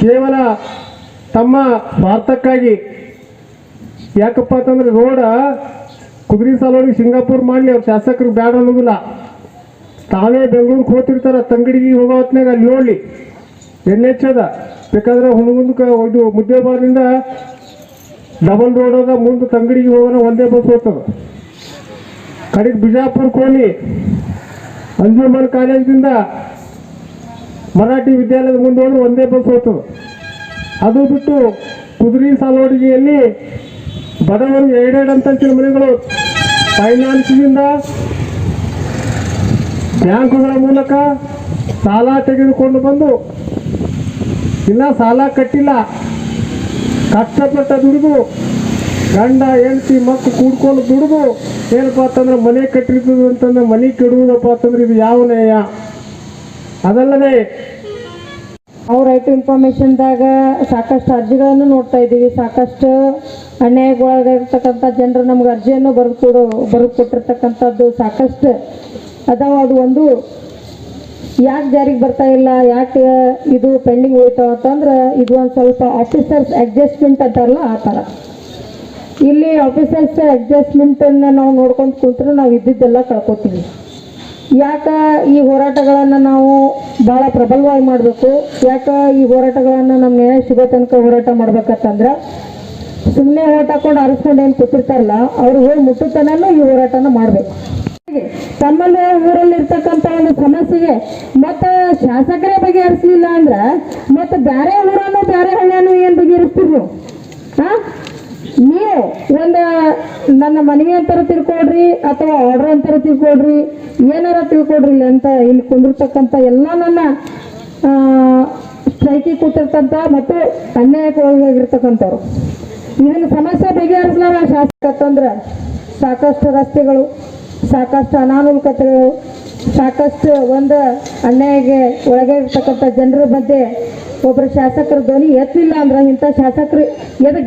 ಕೇವಲ ತಮ್ಮ ಸ್ವಾರ್ಥಕ್ಕಾಗಿ. ಯಾಕಪ್ಪ ಅಂತಂದ್ರೆ ರೋಡ ಕುದುರೆ ಸಾಲೋಗಿ ಸಿಂಗಾಪುರ್ ಮಾಡಲಿ ಅವ್ರ ಶಾಸಕರು ಬೇಡ ಅನ್ನೋದಿಲ್ಲ. ತಾವೇ ಬೆಂಗಳೂರಿಗೆ ಹೋಗ್ತಿರ್ತಾರ, ತಂಗಡಿಗೆ ಹೋಗೋ ಹೊತ್ನಾಗ ಅಲ್ಲಿ ನೋಡಲಿ. ಎನ್ ಎಚ್ ಬೇಕಾದ್ರೆ ಹುಣಗುಂದಕ್ಕೆ ಇದು ಮುದ್ದೇಬಾರದಿಂದ ಡಬಲ್ ರೋಡ್ ಅದ, ಮುಂದೆ ತಂಗಡಿಗೆ ಹೋಗೋಣ, ಒಂದೇ ಬಸ್ ಹೋಗ್ತದ. ಕಡೆಗೆ ಬಿಜಾಪುರ ಕೋಲಿ ಅಂಜುಮನ್ ಕಾಲೇಜಿಂದ ಮರಾಠಿ ವಿದ್ಯಾಲಯದ ಮುಂದೆ ಹೋದ್ರೆ ಒಂದೇ ಬಸ್ ಹೋಗ್ತದೆ ಅದು ಬಿಟ್ಟು ಕುದುರೆ ಸಾಲೋಡಿಗೆಯಲ್ಲಿ ಬಡವರು ಎರಡೆರಡು ಅಂತ ಮನೆಗಳು ಫೈನಾನ್ಸಿನಿಂದ ಬ್ಯಾಂಕುಗಳ ಮೂಲಕ ಸಾಲ ತೆಗೆದುಕೊಂಡು ಬಂದು ಇಲ್ಲ ಸಾಲ ಕಟ್ಟಿಲ್ಲ. ಕಷ್ಟಪಟ್ಟ ದುಡಿದು ಗಂಡ, ಹೆಂಡತಿ ಮಕ್ಕಳು ಕೂಡ್ಕೊಂಡು ದುಡಿದು ಏನಪ್ಪ ಅಂತಂದ್ರೆ ಮನೆ ಕಟ್ಟಿರ್ತದೆ ಅಂತಂದ್ರೆ ಮನೆ ಕೆಡುವುದಪ್ಪ ಅಂತಂದ್ರೆ ಇದು ಯಾವ ನ್ಯಾಯ? ಅದಲ್ಲದೆ ಅವ್ರ ರೈಟ್ ಇನ್ಫಾರ್ಮೇಶನ್ದಾಗ ಸಾಕಷ್ಟು ಅರ್ಜಿಗಳನ್ನು ನೋಡ್ತಾ ಇದ್ದೀವಿ. ಸಾಕಷ್ಟು ಅನ್ಯಾಯಗೊಳಗಿರ್ತಕ್ಕಂಥ ಜನರು ನಮ್ಗೆ ಅರ್ಜಿಯನ್ನು ಬರ್ಕೊಡು ಕೊಡು, ಬರೆದು ಕೊಟ್ಟಿರ್ತಕ್ಕಂಥದ್ದು ಸಾಕಷ್ಟು ಅದಾವ. ಅದು ಒಂದು ಯಾಕೆ ಜಾರಿಗೆ ಬರ್ತಾ ಇಲ್ಲ, ಯಾಕೆ ಇದು ಪೆಂಡಿಂಗ್ ಉಳಿತಾವ ಅಂತಂದ್ರೆ ಇದು ಒಂದು ಸ್ವಲ್ಪ ಆಫೀಸರ್ಸ್ ಅಡ್ಜಸ್ಟ್ಮೆಂಟ್ ಅಂತಾರಲ್ಲ ಆ ಥರ ಇಲ್ಲಿ ಆಫೀಸರ್ಸ್ ಅಡ್ಜಸ್ಟ್ಮೆಂಟನ್ನು ನಾವು ನೋಡ್ಕೊಂಡು ಕುಂತ್ರೆ ನಾವು ಇದ್ದಿದ್ದೆಲ್ಲ ಕಳ್ಕೊತೀವಿ. ಯಾಕೆ ಈ ಹೋರಾಟಗಳನ್ನು ನಾವು ಭಾಳ ಪ್ರಬಲವಾಗಿ ಮಾಡಬೇಕು? ಯಾಕೆ ಈ ಹೋರಾಟಗಳನ್ನು ನಮ್ಮ ನ್ಯಾಯ ಸಿಗೋ ತನಕ ಹೋರಾಟ ಮಾಡ್ಬೇಕಂತಂದ್ರೆ ಸುಮ್ಮನೆ ಓಟ್ ಹಾಕೊಂಡು ಅರಸ್ಕೊಂಡು ಏನು ಕೂತಿರ್ತಾರಲ್ಲ, ಅವ್ರು ಹೋಗಿ ಮುಟ್ಟುತನೂ ಈ ಹೋರಾಟನ ಮಾಡಬೇಕು. ತಮ್ಮಲ್ಲಿ ಊರಲ್ಲಿ ಇರ್ತಕ್ಕಂಥ ಒಂದು ಸಮಸ್ಯೆಗೆ ಮತ್ತು ಶಾಸಕರೇ ಬಗೆಹರಿಸಲಿಲ್ಲ ಅಂದ್ರೆ, ಮತ್ತು ಬೇರೆ ಊರನ್ನು ಬೇರೆ ಹಳ್ಳಿಯನ್ನು ಏನು ಬಗೆಹರಿಸ್ತೀರಿ ನೀವು ಹಾಂ ನೀವು ಒಂದು ನನ್ನ ಮನವಿ ಅಂತಾರ ತಿಳ್ಕೊಡ್ರಿ ಅಥವಾ ಆರ್ಡರ್ ಅಂತಾರ ತಿಳ್ಕೊಡ್ರಿ ಏನಾರ ತಿಳ್ಕೊಡ್ರಿ ಇಲ್ಲಿ ಅಂತ ಇಲ್ಲಿ ಕುಂದಿರ್ತಕ್ಕಂಥ ಎಲ್ಲ ನನ್ನ ಸ್ಟ್ರೈಕಿಗೆ ಕೂತಿರ್ತಂಥ ಮತ್ತು ಅನ್ಯಾಯಕ್ಕೆ ಒಳಗಾಗಿರ್ತಕ್ಕಂಥವ್ರು ಇದನ್ನು ಸಮಸ್ಯೆ ಬಗೆಹರಿಸಲಾರ ಶಾಸಕ ಅಂತಂದ್ರೆ ಸಾಕಷ್ಟು ರಸ್ತೆಗಳು, ಸಾಕಷ್ಟು ಅನಾನುಕೂಲತೆಗಳು, ಸಾಕಷ್ಟು ಒಂದು ಅನ್ಯಾಯಕ್ಕೆ ಒಳಗಾಗಿರ್ತಕ್ಕಂಥ ಜನರ ಮಧ್ಯೆ ಒಬ್ಬರು ಶಾಸಕರ ಧ್ವನಿ ಎತ್ತಲಿಲ್ಲ ಅಂದ್ರೆ ಇಂಥ ಶಾಸಕರು ಎದಕ್ಕೆ